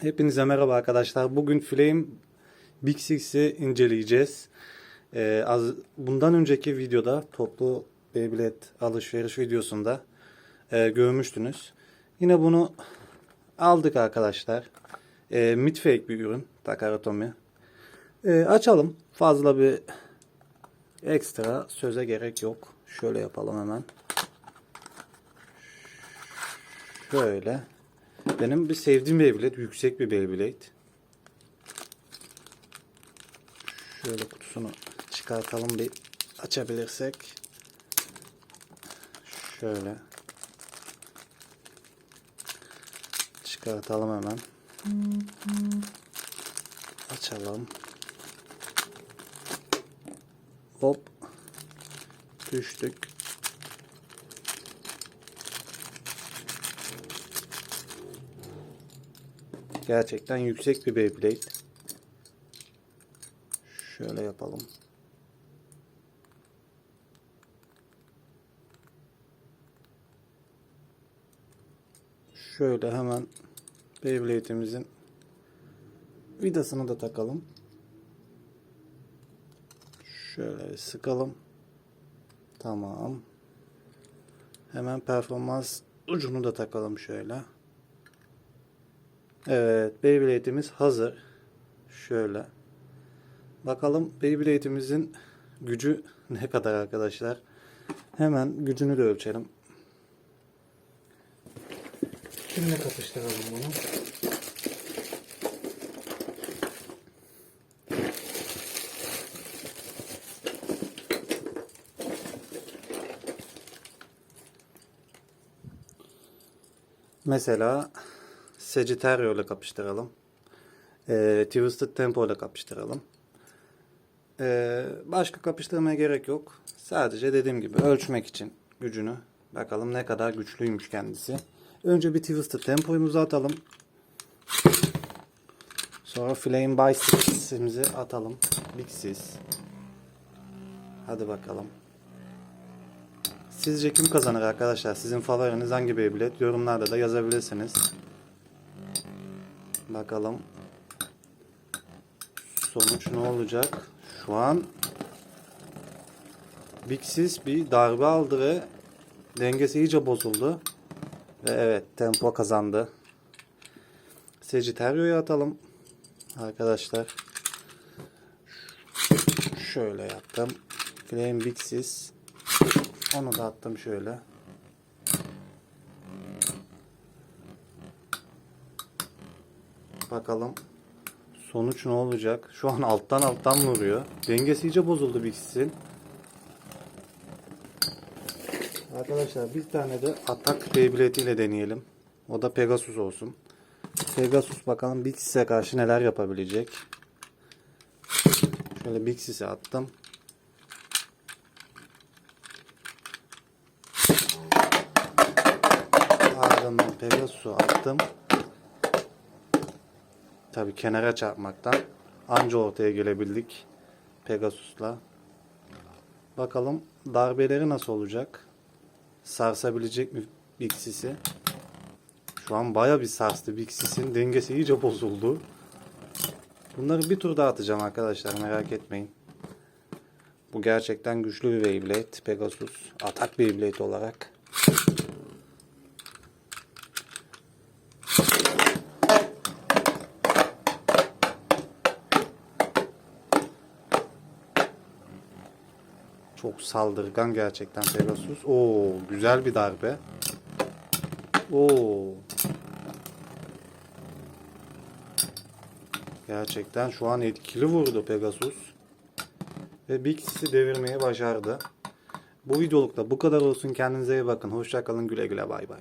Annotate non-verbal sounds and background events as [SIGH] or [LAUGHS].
Hepinize merhaba arkadaşlar. Bugün Flame Big Six'i inceleyeceğiz. Ee, az, bundan önceki videoda toplu Beyblade alışveriş videosunda e, görmüştünüz. Yine bunu aldık arkadaşlar. E, Midfake bir ürün. Takaratomi. E, açalım. Fazla bir ekstra söze gerek yok. Şöyle yapalım hemen. Şöyle. Benim bir sevdiğim Beyblade. Yüksek bir Beyblade. Şöyle kutusunu çıkartalım bir açabilirsek. Şöyle. Çıkartalım hemen. Açalım. Hop. Düştük. Gerçekten yüksek bir Beyblade. Şöyle yapalım. Şöyle hemen Beyblade'imizin vidasını da takalım. Şöyle sıkalım. Tamam. Hemen performans ucunu da takalım şöyle. Evet, Beyblade'imiz hazır. Şöyle. Bakalım Beyblade'imizin gücü [LAUGHS] ne kadar arkadaşlar. Hemen gücünü de ölçelim. Kimle kapıştıralım bunu? Mesela Sagittario ile kapıştıralım. Ee, Twisted Tempo ile kapıştıralım. Ee, başka kapıştırmaya gerek yok. Sadece dediğim gibi ölçmek için gücünü. Bakalım ne kadar güçlüymüş kendisi. Önce bir Twisted Tempo'yumuzu atalım. Sonra Flame Bicycles'imizi atalım. Big Sis. Hadi bakalım. Sizce kim kazanır arkadaşlar? Sizin favoriniz hangi Beyblade? Yorumlarda da yazabilirsiniz. Bakalım. Sonuç ne olacak? Şu an Big Sis bir darbe aldı ve dengesi iyice bozuldu. Ve evet tempo kazandı. Sagittario'yu atalım. Arkadaşlar. Şöyle yaptım. Flame Big Sis. Onu da attım şöyle. Bakalım sonuç ne olacak? Şu an alttan alttan vuruyor. Dengesi iyice bozuldu Bix'in. Arkadaşlar bir tane de atak ile deneyelim. O da Pegasus olsun. Pegasus bakalım Bix'e karşı neler yapabilecek. Şöyle Bix'e attım. Ardından Pegasus'u attım. Tabi kenara çarpmaktan anca ortaya gelebildik Pegasus'la. Bakalım darbeleri nasıl olacak? Sarsabilecek mi Bixis'i? Şu an baya bir sarstı Bixis'in dengesi iyice bozuldu. Bunları bir tur daha atacağım arkadaşlar merak etmeyin. Bu gerçekten güçlü bir Beyblade Pegasus. Atak Beyblade olarak. Çok saldırgan gerçekten Pegasus. Oo, güzel bir darbe. Oo. Gerçekten şu an etkili vurdu Pegasus. Ve Bix'i devirmeyi başardı. Bu videolukta bu kadar olsun. Kendinize iyi bakın. Hoşçakalın. Güle güle. Bay bay.